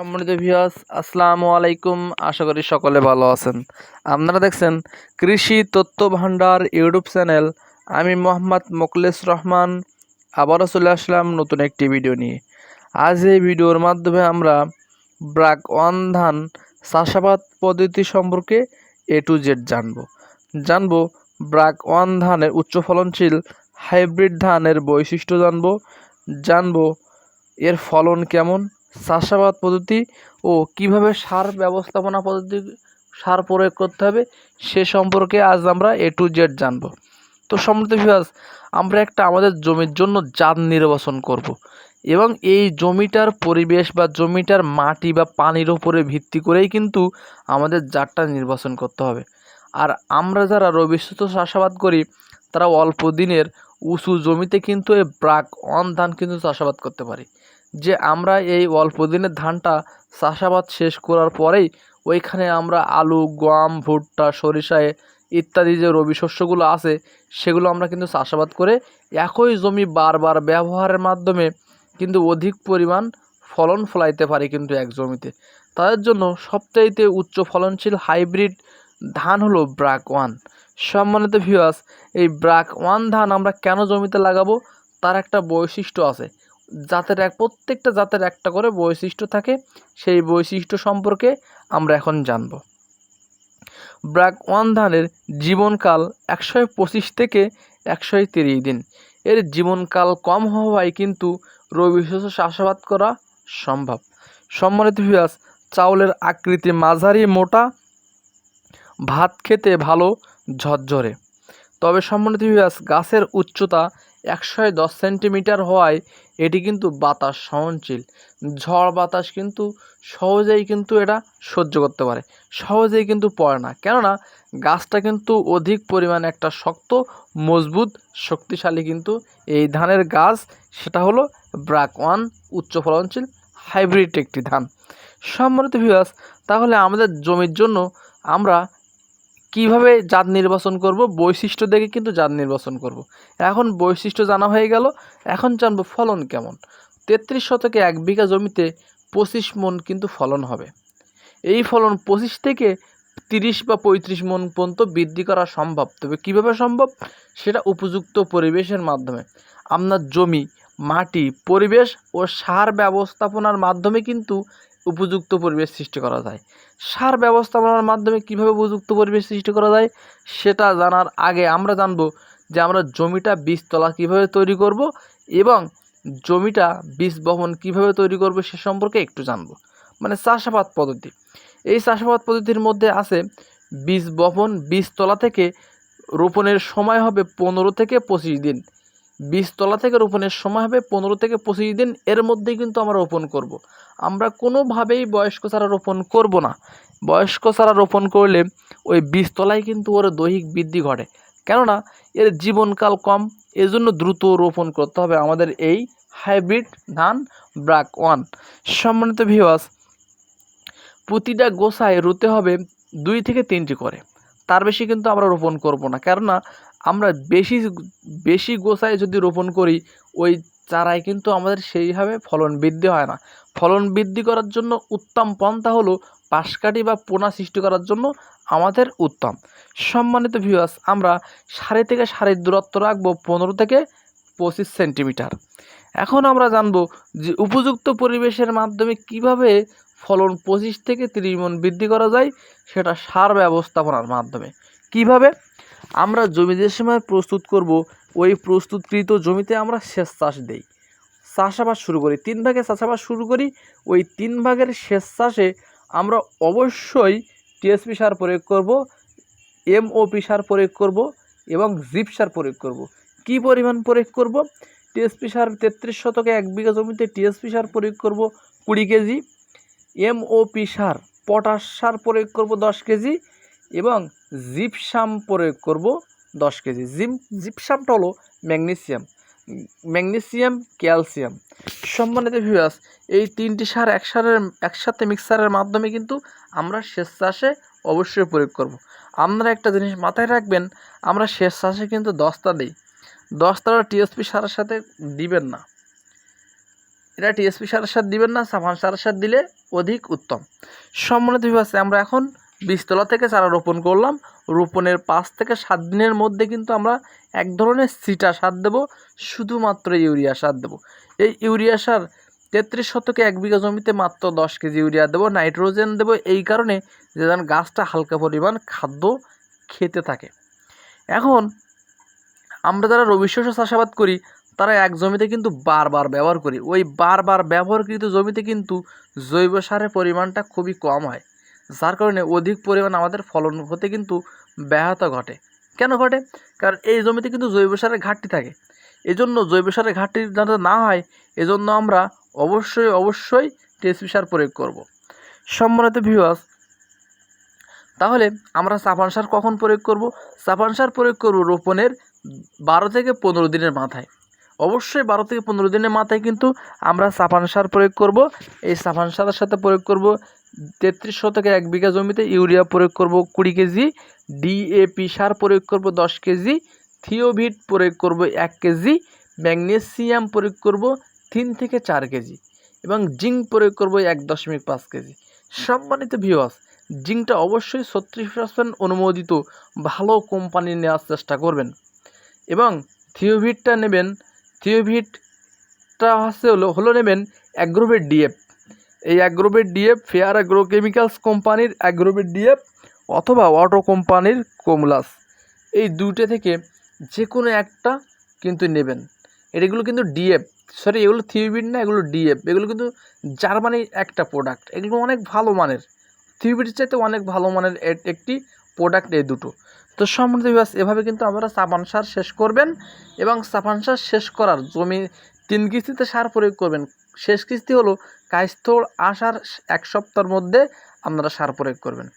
সম্মানিত ভিউয়ার্স আসসালামু আলাইকুম। আশা করি সকলে ভালো আছেন। আপনারা দেখছেন কৃষি তথ্য ভান্ডার ইউটিউব চ্যানেল। আমি মোহাম্মদ মোকলেস রহমান, আবারও চলে আসলাম নতুন একটি ভিডিও নিয়ে। আজ এই ভিডিওর মাধ্যমে আমরা ব্রাক ওয়ান ধান চাষাবাদ পদ্ধতি সম্পর্কে এ টু জেড জানব। জানব ব্রাক ওয়ান ধানের উচ্চ ফলনশীল হাইব্রিড ধানের বৈশিষ্ট্য জানব। জানব এর ফলন কেমন চাষাবাদ পদ্ধতি ও কীভাবে সার ব্যবস্থাপনা পদ্ধতি সার প্রয়োগ করতে হবে, সে সম্পর্কে আজ আমরা এ টু জেড জানব তো সম্মত ভিউয়ার্স আমরা একটা আমাদের জমির জন্য জাত নির্বাচন করব। এবং এই জমিটার পরিবেশ বা জমিটার মাটি বা পানির উপরে ভিত্তি করেই কিন্তু আমাদের জাতটা নির্বাচন করতে হবে আর আমরা যারা রবিশত চাষাবাদ করি, তারা অল্প দিনের উঁচু জমিতে কিন্তু এই ব্রাক অন ধান কিন্তু চাষাবাদ করতে পারি যে আমরা এই অল্প দিনের ধানটা চাষাবাদ শেষ করার পরেই ওইখানে আমরা আলু, গম, ভুট্টা, সরিষায় ইত্যাদি যে রবি শস্যগুলো আছে, সেগুলো আমরা কিন্তু চাষাবাদ করে একই জমি বারবার ব্যবহারের মাধ্যমে কিন্তু অধিক পরিমাণ ফলন ফলাইতে পারি কিন্তু এক জমিতে। তাদের জন্য সবচাইতে উচ্চ ফলনশীল হাইব্রিড ধান হলো ব্রাক ওয়ান। সম্মানিত ভিউয়ার্স এই ব্রাক ওয়ান ধান আমরা কেন জমিতে লাগাবো? তার একটা বৈশিষ্ট্য আছে। জাতের এক, প্রত্যেকটা জাতের একটা করে বৈশিষ্ট্য থাকে। সেই বৈশিষ্ট্য সম্পর্কে আমরা এখন জানব। ব্রাক ওয়ান ধানের জীবনকাল একশো পঁচিশ থেকে একশো তিরিশ দিন। এর জীবনকাল কম হওয়ায় কিন্তু রবি শস্য চাষাবাদ করা সম্ভব। সম্মানিত ভিউয়ার্স চাউলের আকৃতি মাঝারি, মোটা, ভাত খেতে ভালো, ঝরঝরে। তবে সম্মানিত ভিউয়ার্স গাছের উচ্চতা একশো দশ সেন্টিমিটার হওয়ায় এটি কিন্তু বাতাস সহনশীল। ঝড় বাতাস কিন্তু সহজেই কিন্তু এটা সহ্য করতে পারে, সহজেই কিন্তু পড়ে না। কেননা, গাছটা কিন্তু অধিক পরিমাণে একটা শক্ত, মজবুত, শক্তিশালী কিন্তু এই ধানের গাছ, সেটা হলো ব্রাক ওয়ান উচ্চ ফলনশীল হাইব্রিড একটি ধান। সম্মানিত ভিউয়ার্স তাহলে আমাদের জমির জন্য আমরা কীভাবে জাত নির্বাচন করব, বৈশিষ্ট্য দেখে কিন্তু জাত নির্বাচন করব। এখন বৈশিষ্ট্য জানা হয়ে গেল, এখন জানব ফলন কেমন। তেত্রিশ শতকে এক বিঘা জমিতে পঁচিশ মন কিন্তু ফলন হবে। এই ফলন পঁচিশ থেকে তিরিশ বা পঁয়ত্রিশ মন পর্যন্ত বৃদ্ধি করা সম্ভব। তবে কীভাবে সম্ভব? সেটা উপযুক্ত পরিবেশের মাধ্যমে। আপনার জমি, মাটি, পরিবেশ ও সার ব্যবস্থাপনার মাধ্যমে কিন্তু উপযুক্ত পরিবেশ সৃষ্টি করা যায়। সার ব্যবস্থাপনার মাধ্যমে কীভাবে উপযুক্ত পরিবেশ সৃষ্টি করা যায়, সেটা জানার আগে আমরা জানব যে আমরা জমিটা বীজতলা কীভাবে তৈরি করব এবং জমিটা বীজ বহন কীভাবে তৈরি করব সে সম্পর্কে একটু জানব। মানে চাষাবাদ পদ্ধতি। এই চাষাবাদ পদ্ধতির মধ্যে আছে বীজ বপন বীজতলা থেকে রোপণের সময় হবে পনেরো থেকে পঁচিশ দিন। বীজতলা থেকে রোপণের সময় হবে পনেরো থেকে পঁচিশ দিন। এর মধ্যেই কিন্তু আমরা রোপণ করব। আমরা কোনোভাবেই বয়স্ক চারা রোপণ করব না। বয়স্ক চারা রোপণ করলে ওই বীজতলায় কিন্তু ওর দৈহিক বৃদ্ধি ঘটে। কেননা, এর জীবনকাল কম। এজন্য দ্রুত রোপণ করতে হবে আমাদের এই হাইব্রিড ধান ব্রাক ওয়ান। সম্মানিত ভিওয়াস প্রতিটা গোসায় রুতে হবে দুই থেকে তিনটি করে। তার বেশি কিন্তু আমরা রোপণ করব না। কেননা আমরা বেশি বেশি গোসায় যদি রোপণ করি, ওই চারায় কিন্তু আমাদের সেইভাবে ফলন বৃদ্ধি হয় না। ফলন বৃদ্ধি করার জন্য উত্তম পন্থা হলো পাশকাঠি বা পোনা সৃষ্টি করার জন্য আমাদের উত্তম। সম্মানিত ভিউয়ার্স আমরা সাড়ে থেকে সাড়ে দূরত্ব রাখব পনেরো থেকে পঁচিশ সেন্টিমিটার। এখন আমরা জানব যে উপযুক্ত পরিবেশের মাধ্যমে কীভাবে ফলন পঁচিশ থেকে তিরিশ মন বৃদ্ধি করা যায়, সেটা সার ব্যবস্থাপনার মাধ্যমে। কীভাবে? আমরা জমি যে সময় প্রস্তুত করব, ওই প্রস্তুতকৃত জমিতে আমরা সেচ চাষ দেই। চাষাবাদ শুরু করি, তিন ভাগে চাষাবাদ শুরু করি, ওই তিন ভাগের শেষ চাষে আমরা অবশ্যই টিএসপি সার প্রয়োগ করব, এমওপি সার প্রয়োগ করব এবং জিপ সার প্রয়োগ করব। কি পরিমাণ প্রয়োগ করব? টিএসপি সার তেত্রিশ শতকে এক বিঘা জমিতে টিএসপি সার প্রয়োগ করব কুড়ি কেজি, এমওপি সার পটাশ সার প্রয়োগ করব দশ কেজি এবং জিপসাম প্রয়োগ করব দশ কেজি। জিম জিপসামটা হলো ম্যাগনেসিয়াম। Magnesium, calcium. সম্মানিত ভিউয়ার্স এই তিনটি সার এক সারের একসাথে মিক্সারের মাধ্যমে কিন্তু আমরা শেষ চাষে অবশ্যই প্রয়োগ করব। আপনারা একটা জিনিস মাথায় রাখবেন, আমরা শেষ চাষে কিন্তু দশটা দিই। দশটাটা টিএসপি সারের সাথে দিবেন না। এটা টিএসপি সারের সাথে দিবেন না, সাফান সারের সার দিলে অধিক উত্তম। সম্মানিত বিভাগ আমরা এখন বীজতলা থেকে চারা রোপণ করলাম। রোপণের পাঁচ থেকে সাত দিনের মধ্যে কিন্তু আমরা এক ধরনের সিটা সার দেবো, শুধুমাত্র ইউরিয়া সার দেবো। এই ইউরিয়া সার তেত্রিশ শতকে এক বিঘা জমিতে মাত্র দশ কেজি ইউরিয়া দেবো, নাইট্রোজেন দেবো। এই কারণে যে যেন গাছটা হালকা পরিমাণ খাদ্য খেতে থাকে। এখন আমরা যারা রবি শস্য চাষাবাদ করি, তারা এক জমিতে কিন্তু বারবার ব্যবহার করি। ওই বারবার ব্যবহারকৃত জমিতে কিন্তু জৈব সারের পরিমাণটা খুবই কম হয়। যার কারণে অধিক পরিমাণ আমাদের ফলন হতে কিন্তু ব্যাহত ঘটে। কেন ঘটে? কারণ এই জমিতে কিন্তু জৈব সারের ঘাটতি থাকে। এজন্য জৈব সারের ঘাটতি যাতে না হয়, এজন্য আমরা অবশ্যই অবশ্যই টিএসপি সার প্রয়োগ করব। সম্মানিত ভিউয়ার্স তাহলে আমরা চাপান সার কখন প্রয়োগ করব? চাপান সার প্রয়োগ করব রোপণের বারো থেকে পনেরো দিনের মাথায়। অবশ্যই বারো থেকে পনেরো দিনের মাথায় কিন্তু আমরা সাপান সার প্রয়োগ করব। এই সাপান সারের সাথে প্রয়োগ করব তেত্রিশ শতকে এক বিঘা জমিতে ইউরিয়া প্রয়োগ করব কুড়ি কেজি ডিএপি সার প্রয়োগ করব দশ কেজি, থিওভিট প্রয়োগ করব এক কেজি, ম্যাগনেসিয়াম প্রয়োগ করব তিন থেকে চার কেজি এবং জিঙ্ক প্রয়োগ করব এক দশমিক পাঁচ কেজি। সম্মানিত ভিওয়াস জিঙ্কটা অবশ্যই ছত্রিশ পার্সেন্ট অনুমোদিত ভালো কোম্পানি নেওয়ার চেষ্টা করবেন এবং থিওভিটটা নেবেন, থিওভিটটা হচ্ছে হলো হলো নেবেন অ্যাগ্রোভেট ডিএফ এই Agrovet DF, Fair Agro Chemicals কোম্পানির অ্যাগ্রোভেট ডিএফ অথবা অটো কোম্পানির কোমলাস। এই দুটো থেকে যে কোনো একটা কিন্তু নেবেন। এগুলো কিন্তু ডিএফ। সরি, এগুলো থিওভিট না, এগুলো ডিএফ। এগুলো কিন্তু জার্মানির একটা প্রোডাক্ট। এগুলো অনেক ভালো মানের। থিওভিটের চাইতে অনেক ভালো মানের একটি প্রোডাক্ট এই দুটো। তো সম্বন্ধে বিবাস এভাবে কিন্তু আপনারা সাবান সার শেষ করবেন এবং সাবান সার শেষ করার জমি তিন কিস্তিতে সার প্রয়োগ করবেন। শেষ কিস্তি হলো কায়স্থল আসার এক সপ্তাহের মধ্যে আপনারা সার প্রয়োগ করবেন।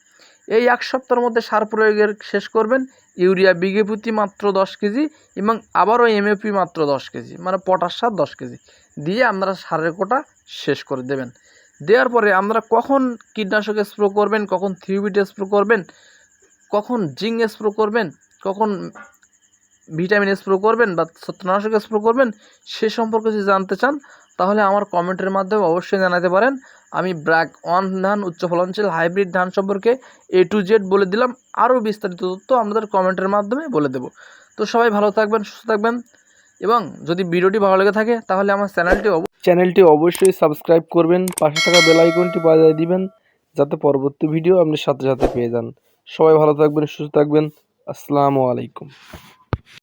এই এক সপ্তাহের মধ্যে সার প্রয়োগের শেষ করবেন, ইউরিয়া বিঘে প্রতি মাত্র দশ কেজি এবং আবারও এমএপি মাত্র দশ কেজি মানে পটাশ সার দশ কেজি দিয়ে আপনারা সারের কোটা শেষ করে দেবেন। দেওয়ার পরে আপনারা কখন কীটনাশক স্প্রে করবেন, কখন থিওবিট স্প্রে করবেন, কখন জিঙ্ক স্প্রে করবেন, কখন ভিটামিন স্প্রো করবেন বা ছত্রনাশক স্প্রো করবেন, সে সম্পর্কে যদি জানতে চান, তাহলে আমার কমেন্টের মাধ্যমে অবশ্যই জানাতে পারেন। আমি ব্র্যাক ওয়ান ধান উচ্চ ফলনশীল হাইব্রিড ধান সম্পর্কে এ টু জেড বলে দিলাম, আরও বিস্তারিত তথ্য আমাদের কমেন্টের মাধ্যমে বলে দেব। তো সবাই ভালো থাকবেন, সুস্থ থাকবেন, এবং যদি ভিডিওটি ভালো লেগে থাকে, তাহলে আমার চ্যানেলটি চ্যানেলটি অবশ্যই সাবস্ক্রাইব করবেন, পাশে থাকা বেল আইকনটি বাজিয়ে দিবেন, যাতে পরবর্তী ভিডিও আপনি সাথে সাথে পেয়ে যান। সবাই ভালো থাকবেন, সুস্থ থাকবেন, আসসালামু আলাইকুম।